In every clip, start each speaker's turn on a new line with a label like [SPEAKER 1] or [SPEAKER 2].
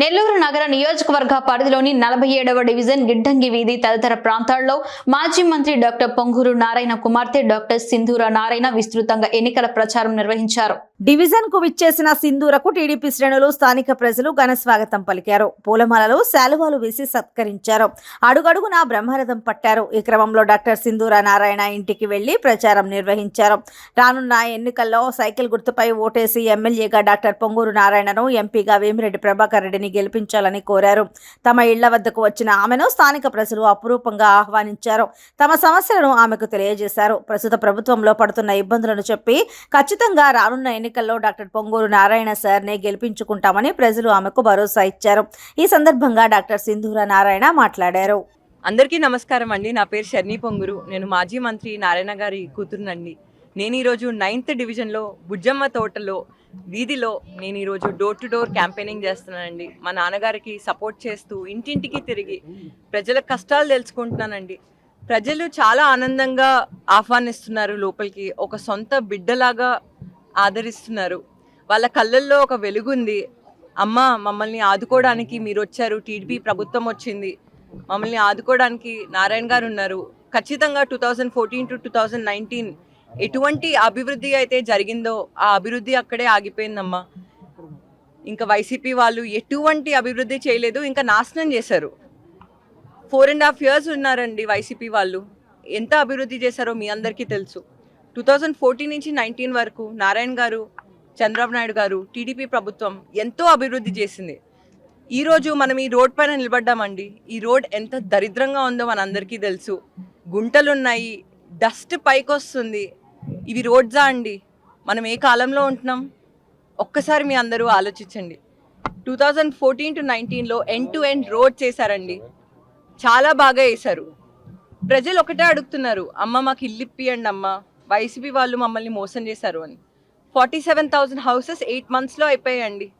[SPEAKER 1] నెల్లూరు నగర నియోజకవర్గ పరిధిలోని నలభై ఏడవ డివిజన్ గిడ్డంగి వీధి తదితర ప్రాంతాల్లో మాజీ మంత్రి డాక్టర్ పొంగూరు నారాయణ కుమార్తె డాక్టర్ సింధూర నారాయణ విస్తృతంగా ఎన్నికల ప్రచారం నిర్వహించారు.
[SPEAKER 2] డివిజన్కు విచ్చేసిన సింధూరకు టీడీపీ శ్రేణులు స్థానిక ప్రజలు ఘన స్వాగతం పలికారు. పూలమాలలు శాలువాలు వేసి సత్కరించారు. అడుగడుగునా బ్రహ్మరథం పట్టారు. ఈ క్రమంలో డాక్టర్ సింధూర నారాయణ ఇంటికి వెళ్ళి ప్రచారం నిర్వహించారు. రానున్న ఎన్నికల్లో సైకిల్ గుర్తుపై ఓటేసి ఎమ్మెల్యేగా డాక్టర్ పొంగూరు నారాయణను ఎంపీగా వేమిరెడ్డి ప్రభాకర్ రెడ్డిని గెలిపించాలని కోరారు. తమ ఇళ్ళ వద్దకు వచ్చిన ఆమెను స్థానిక ప్రజలు అపురూపంగా ఆహ్వానించారు. తమ సమస్యలను ఆమెకు తెలియజేశారు. ప్రస్తుత ప్రభుత్వంలో పడుతున్న ఇబ్బందులను చెప్పి ఖచ్చితంగా రానున్న ఎన్నికల్లో డాక్టర్ పొంగూరు నారాయణ సార్నే గెలిపించుకుంటామని ప్రజలు ఆమెకు భరోసా ఇచ్చారు. ఈ సందర్భంగా డాక్టర్ సింధూర నారాయణ మాట్లాడారు.
[SPEAKER 3] అందరికీ నమస్కారం అండి. నా పేరు శర్ని పొంగురు. నేను మాజీ మంత్రి నారాయణ గారి కూతురునండి. నేను ఈరోజు నైన్త్ డివిజన్లో బుజ్జమ్మ తోటలో వీధిలో నేను ఈరోజు డోర్ టు డోర్ క్యాంపెయినింగ్ చేస్తున్నానండి. మా నాన్నగారికి సపోర్ట్ చేస్తూ ఇంటింటికి తిరిగి ప్రజల కష్టాలు తెలుసుకుంటున్నానండి. ప్రజలు చాలా ఆనందంగా ఆహ్వానిస్తున్నారు లోపలికి. ఒక సొంత బిడ్డలాగా ఆదరిస్తున్నారు. వాళ్ళ కళ్ళల్లో ఒక వెలుగుంది అమ్మ మమ్మల్ని ఆదుకోవడానికి మీరు వచ్చారు. టీడీపీ ప్రభుత్వం వచ్చింది. మమ్మల్ని ఆదుకోవడానికి నారాయణ గారు ఉన్నారు. ఖచ్చితంగా two thousand fourteen to two thousand nineteen ఎటువంటి అభివృద్ధి అయితే జరిగిందో ఆ అభివృద్ధి అక్కడే ఆగిపోయిందమ్మా. ఇంకా వైసీపీ వాళ్ళు ఎటువంటి అభివృద్ధి చేయలేదు ఇంకా నాశనం చేశారు. ఫోర్ అండ్ హాఫ్ ఇయర్స్ ఉన్నారండి వైసీపీ వాళ్ళు. ఎంత అభివృద్ధి చేశారో మీ అందరికీ తెలుసు. టూ థౌజండ్ ఫోర్టీన్ నుంచి నైన్టీన్ వరకు నారాయణ గారు చంద్రబాబు నాయుడు గారు టీడీపీ ప్రభుత్వం ఎంతో అభివృద్ధి చేసింది. ఈరోజు మనం ఈ రోడ్ పైన నిలబడ్డామండి. ఈ రోడ్ ఎంత దరిద్రంగా ఉందో మనందరికీ తెలుసు. గుంటలు ఉన్నాయి డస్ట్ పైకి వస్తుంది ఇవి రోడ్సా అండి? మనం ఏ కాలంలో ఉంటున్నాం? ఒక్కసారి మీ అందరూ ఆలోచించండి. టూ థౌజండ్ ఫోర్టీన్ టు నైన్టీన్లో ఎండ్ టు ఎండ్ రోడ్ చేశారండి. చాలా బాగా వేశారు. ప్రజలు ఒకటే అడుగుతున్నారు అమ్మ మాకు ఇల్లు ఇప్పియండి అమ్మ. వైసీపీ వాళ్ళు మమ్మల్ని మోసం చేశారు అని. Forty seven thousand houses eight మంత్స్లో అయిపోయాయండి.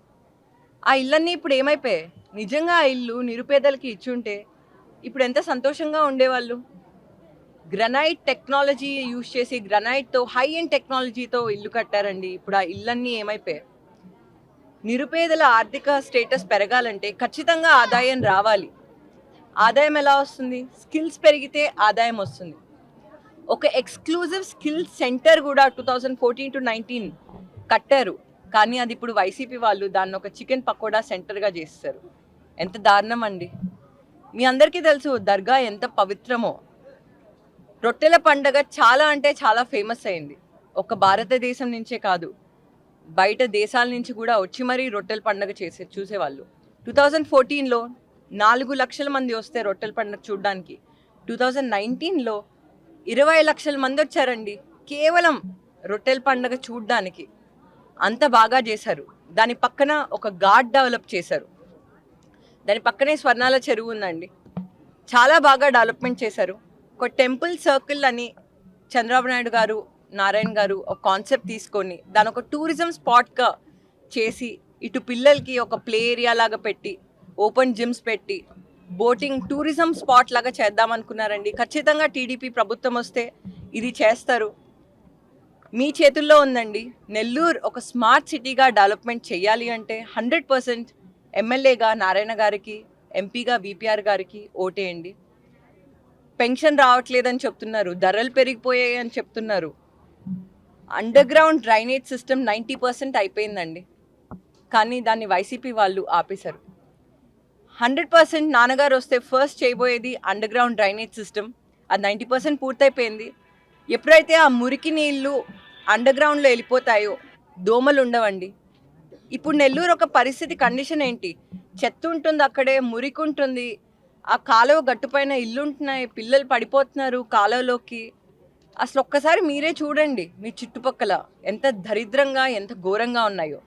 [SPEAKER 3] ఆ ఇళ్ళన్నీ ఇప్పుడు ఏమైపోయాయి? నిజంగా ఆ ఇల్లు నిరుపేదలకి ఇచ్చుంటే ఇప్పుడు ఎంత సంతోషంగా ఉండేవాళ్ళు? గ్రనైట్ టెక్నాలజీ యూజ్ చేసి గ్రనైట్తో హై ఎండ్ టెక్నాలజీతో ఇల్లు కట్టారండి. ఇప్పుడు ఆ ఇళ్ళన్నీ ఏమైపోయాయి? నిరుపేదల ఆర్థిక స్టేటస్ పెరగాలంటే ఖచ్చితంగా ఆదాయం రావాలి. ఆదాయం ఎలా వస్తుంది? స్కిల్స్ పెరిగితే ఆదాయం వస్తుంది. ఒక ఎక్స్క్లూజివ్ స్కిల్ సెంటర్ కూడా two thousand fourteen to nineteen కట్టారు. కానీ అది ఇప్పుడు వైసీపీ వాళ్ళు దాన్ని ఒక చికెన్ పకోడా సెంటర్గా చేస్తారు. ఎంత దారుణం అండి. మీ అందరికీ తెలుసు దర్గా ఎంత పవిత్రమో. రొట్టెల పండగ చాలా అంటే చాలా ఫేమస్ అయింది. ఒక భారతదేశం నుంచే కాదు బయట దేశాల నుంచి కూడా వచ్చి మరీ రొట్టెల పండగ చేసే చూసేవాళ్ళు. టూ థౌజండ్ ఫోర్టీన్లో నాలుగు లక్షల మంది వస్తే రొట్టెల పండగ చూడడానికి. టూ థౌజండ్ నైన్టీన్లో ఇరవై లక్షల మంది వచ్చారండి. కేవలం రొట్టెల పండగ చూడడానికి. అంత బాగా చేశారు. దాని పక్కన ఒక గాడ్ డెవలప్ చేశారు. దాని పక్కనే స్వర్ణాల చెరువు ఉందండి. చాలా బాగా డెవలప్మెంట్ చేశారు. ఒక టెంపుల్ సర్కిల్ అని చంద్రబాబు నాయుడు గారు నారాయణ గారు ఒక కాన్సెప్ట్ తీసుకొని దాని ఒక టూరిజం స్పాట్గా చేసి ఇటు పిల్లలకి ఒక ప్లే ఏరియా లాగా పెట్టి ఓపెన్ జిమ్స్ పెట్టి బోటింగ్ టూరిజం స్పాట్ లాగా చేద్దాం అనుకున్నారండి. ఖచ్చితంగా టీడీపీ ప్రభుత్వం వస్తే ఇది చేస్తారు. మీ చేతుల్లో ఉందండి. నెల్లూరు ఒక స్మార్ట్ సిటీగా డెవలప్మెంట్ చేయాలి అంటే హండ్రెడ్ పర్సెంట్ ఎమ్మెల్యేగా నారాయణ గారికి ఎంపీగా విపిఆర్ గారికి ఓటేయండి. పెన్షన్ రావట్లేదని చెప్తున్నారు ధరలు పెరిగిపోయాయి అని చెప్తున్నారు. Underground drainage system ninety percent అయిపోయిందండి. కానీ దాన్ని వైసీపీ వాళ్ళు ఆపేశారు. హండ్రెడ్ పర్సెంట్ నాన్నగారు వస్తే ఫస్ట్ చేయబోయేది అండర్ గ్రౌండ్ డ్రైనేజ్ సిస్టమ్ అది నైంటీ పర్సెంట్ పూర్తయిపోయింది. ఎప్పుడైతే ఆ మురికి నీళ్ళు అండర్ గ్రౌండ్లో వెళ్ళిపోతాయో దోమలు ఉండవండి. ఇప్పుడు నెల్లూరు ఒక పరిస్థితి కండిషన్ ఏంటి? చెత్త ఉంటుంది అక్కడే మురికి ఉంటుంది. ఆ కాలువ గట్టుపైన ఇల్లుంటున్నాయి పిల్లలు పడిపోతున్నారు కాలువలోకి. అసలు ఒక్కసారి మీరే చూడండి మీ చుట్టుపక్కల ఎంత దరిద్రంగా ఎంత ఘోరంగా ఉన్నాయో.